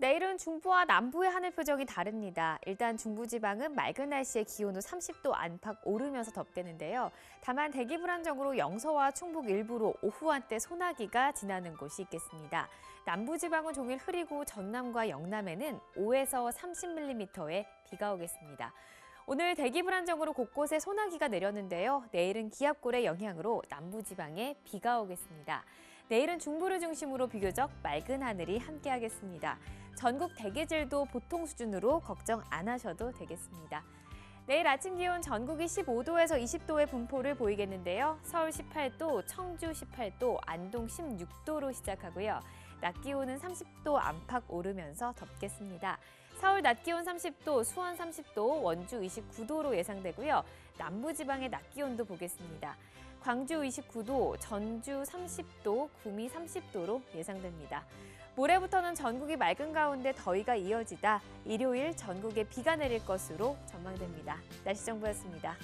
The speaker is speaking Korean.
내일은 중부와 남부의 하늘 표정이 다릅니다. 일단 중부지방은 맑은 날씨에 기온도 30도 안팎 오르면서 덥대는데요. 다만 대기 불안정으로 영서와 충북 일부로 오후 한때 소나기가 지나는 곳이 있겠습니다. 남부지방은 종일 흐리고 전남과 영남에는 5에서 30mm의 비가 오겠습니다. 오늘 대기 불안정으로 곳곳에 소나기가 내렸는데요. 내일은 기압골의 영향으로 남부지방에 비가 오겠습니다. 내일은 중부를 중심으로 비교적 맑은 하늘이 함께하겠습니다. 전국 대기질도 보통 수준으로 걱정 안 하셔도 되겠습니다. 내일 아침 기온 전국이 15도에서 20도의 분포를 보이겠는데요. 서울 18도, 청주 18도, 안동 16도로 시작하고요. 낮 기온은 30도 안팎 오르면서 덥겠습니다. 서울 낮 기온 30도, 수원 30도, 원주 29도로 예상되고요. 남부지방의 낮 기온도 보겠습니다. 광주 29도, 전주 30도, 구미 30도로 예상됩니다. 모레부터는 전국이 맑은 가운데 더위가 이어지다 일요일 전국에 비가 내릴 것으로 전망됩니다. 날씨 정보였습니다.